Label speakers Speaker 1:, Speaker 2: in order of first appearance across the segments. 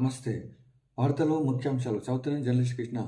Speaker 1: నమస్తే. వార్తలు ముఖ్యాంశాలు. South Indian journalist Krishna.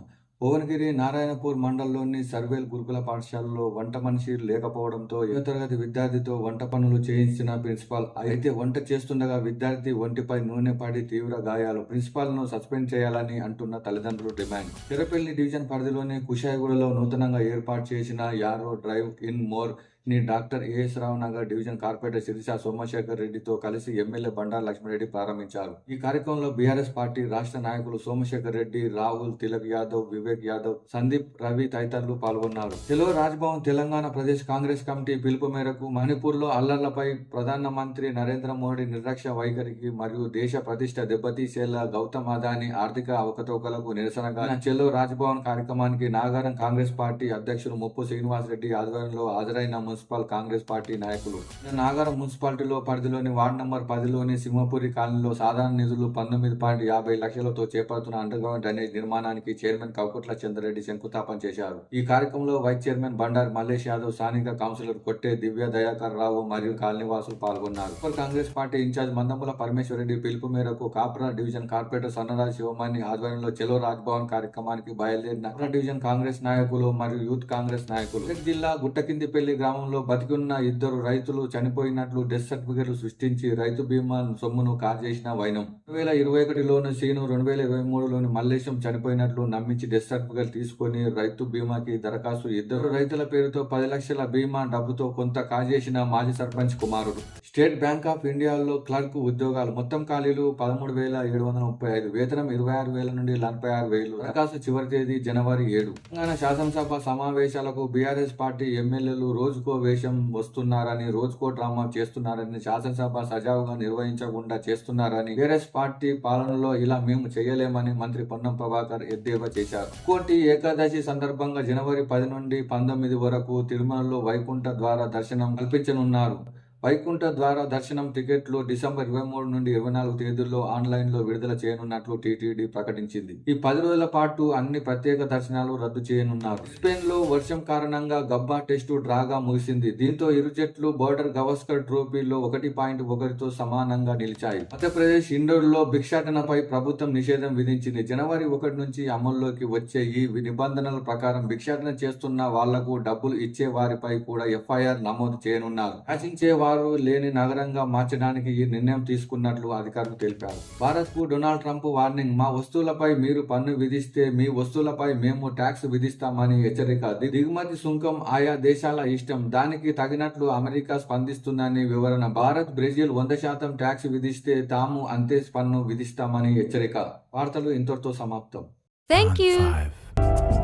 Speaker 1: Bhuvanagiri Narayanpur మండలంలోని సర్వేల్ గురుకుల పాఠశాలలో వంట మనిషి లేకపోవడంతో ఏడో తరగతి విద్యార్థితో వంట పనులు చేయించిన ప్రిన్సిపాల్. అయితే వంట చేస్తుండగా విద్యార్థి ఒంటిపై నూనె పడి తీవ్ర గాయాలు. ప్రిన్సిపాల్ను సస్పెండ్ చేయాలని అంటున్న తల్లిదండ్రులు డిమాండ్. చిరపల్లి డివిజన్ పరిధిలోని కుషాయిగూడలో నూతనంగా ఏర్పాటు చేసిన యారో డ్రైవ్ ఇన్ మోర్ ని doctor AS Rao Nagar division corporator Sirisha Somasekhar రెడ్డితో కలిసి ఎమ్మెల్యే బండారు లక్ష్మణరెడ్డి ప్రారంభించారు. ఈ కార్యక్రమంలో బీఆర్ఎస్ పార్టీ రాష్ట్ర నాయకులు సోమశేఖర్ రెడ్డి రాహుల్ తిలక్ యాదవ్ వివేక్ యాదవ్ సందీప్ రవి తదితరులు పాల్గొన్నారు. చెలో రాజ్భవన్ తెలంగాణ ప్రదేశ్ కాంగ్రెస్ కమిటీ పిలుపు మేరకు మణిపూర్లో అల్లర్లపై ప్రధానమంత్రి నరేంద్ర మోడీ నిర్లక్ష్య వైఖరికి మరియు దేశ ప్రతిష్ట దెబ్బతీసేలా గౌతమ్ అదాని ఆర్థిక అవకతవకలకు నిరసనగా చెలో రాజ్భవన్ కార్యక్రమానికి నాగారం కాంగ్రెస్ పార్టీ అధ్యక్షులు ముప్పు శ్రీనివాస్ రెడ్డి ఆధ్వర్యంలో హాజరైన మున్సిపల్ కాంగ్రెస్ పార్టీ నాయకులు. నాగారం మున్సిపాలిటీలో పరిధిలోని వార్డు నంబర్ పదిలోని సింహపురి కాలనీలో సాధారణ నిధులు పంతొమ్మిది పాయింట్ యాభై లక్షలతో చేపడుతున్న అండర్ గ్రౌండ్ డ్రైనేజ్ నిర్మాణానికి చైర్మన్ కవకుట్ల చంద్రరెడ్డి శంకుస్థాపన చేశారు. ఈ కార్యక్రమంలో వైస్ చైర్మన్ బండారు మల్లేష్ యాదవ్ స్థానిక కౌన్సిలర్ కొట్టే దివ్య దయాకర్ రావు మరియు కాలనీవాసులు పాల్గొన్నారు. కాంగ్రెస్ పార్టీ ఇన్ఛార్జ్ మందముల పరమేశ్వరరెడ్డి పిలుపు మేరకు కాప్రా డివిజన్ కార్పొరేటర్ సన్నరాజ్ శివమణి ఆధ్వర్యంలో చెలో రాజ్భవన్ కార్యక్రమానికి బయలుదేరిన డివిజన్ కాంగ్రెస్ నాయకులు మరియు యూత్ కాంగ్రెస్ నాయకులు. జిల్లా గుట్టకిందిపల్లి గ్రామం గ్రామంలో బతికున్న ఇద్దరు రైతులు చనిపోయినట్లు డెత్ సర్టిఫికెట్లు సృష్టించి రైతు బీమా సొమ్మును కాజేసిన వైనం. రెండు వేల ఇరవై ఒకటిలోని సీను రెండు వేల ఇరవై మూడులోని మల్లేశం చనిపోయినట్లు నమ్మించి డెత్ సర్టిఫికెట్ తీసుకొని రైతు బీమాకి దరఖాస్తు ఇద్దరు రైతుల పేరుతో పది లక్షల బీమా డబ్బుతో కొంత కాజేసిన మాజీ సర్పంచ్ కుమారుడు. స్టేట్ బ్యాంక్ ఆఫ్ ఇండియాలో క్లర్క్ ఉద్యోగాలు మొత్తం ఖాళీలు పదమూడు వేల ఏడు వందల ముప్పై ఐదు వేతనం ఇరవై ఆరు వేల నుండి నలభై ఆరు వేలు దరఖాస్తు చివరి తేదీ జనవరి ఏడు. తెలంగాణ శాసనసభ సమావేశాలకు బీఆర్ఎస్ పార్టీ ఎమ్మెల్యేలు రోజుకు వేషం వస్తున్నారని రోజుకో డ్రామా చేస్తున్నారని శాసనసభ సజావుగా నిర్వహించకుండా చేస్తున్నారని బీఆర్ఎస్ పార్టీ పాలనలో ఇలా మేము చేయలేమని మంత్రి పొన్నం ప్రభాకర్ ఎద్దేవా చేశారు. కోటి ఏకాదశి సందర్భంగా జనవరి పది నుండి పంతొమ్మిది వరకు తిరుమలలో వైకుంఠ ద్వారా దర్శనం కల్పించనున్నారు. వైకుంఠ ద్వారా దర్శనం టికెట్లు డిసెంబర్ ఇరవై మూడు నుండి ఇరవై నాలుగు తేదీల్లో ఆన్లైన్లో విడుదల చేయనున్నట్లు టీటీడీ ప్రకటించింది. ఈ పది రోజుల పాటు అన్ని ప్రత్యేక దర్శనాలు రద్దు చేయనున్నారు. స్పెయిన్లో వర్షం కారణంగా గబ్బా టెస్టు డ్రాగా ముగిసింది. దీంతో ఇరు జట్లు బోర్డర్ గవస్కర్ ట్రోఫీలో ఒకటి పాయింట్ ఒకటితో సమానంగా నిలిచాయి. మధ్యప్రదేశ్ ఇండోర్లో భిక్షాటనపై ప్రభుత్వం నిషేధం విధించింది. జనవరి ఒకటి నుంచి అమల్లోకి వచ్చే ఈ నిబంధనల ప్రకారం భిక్షాటన చేస్తున్న వాళ్ళకు డబ్బులు ఇచ్చే వారిపై కూడా ఎఫ్ఐఆర్ నమోదు చేయనున్నారు. ఆశించే వారు లేని నగరంగా మార్చడానికి ఈ నిర్ణయం తీసుకున్నట్లు అధికారులు తెలిపారు. భారత్కు డొనాల్డ్ ట్రంప్ వార్నింగ్ మా వస్తువులపై మీరు పన్ను విధిస్తే మీ వస్తువులపై మేము ట్యాక్స్ విధిస్తామని హెచ్చరిక. ది- దిగుమతి సుంకం ఆయా దేశాల ఇష్టం. దానికి తగినట్లు అమెరికా స్పందిస్తుందని వివరణ. భారత్ బ్రెజిల్ వంద శాతం ట్యాక్స్ విధిస్తే తాము అంతే పన్ను విధిస్తామని హెచ్చరిక. వార్తలు ఇంతటితో సమాప్తం.
Speaker 2: You.
Speaker 3: Five.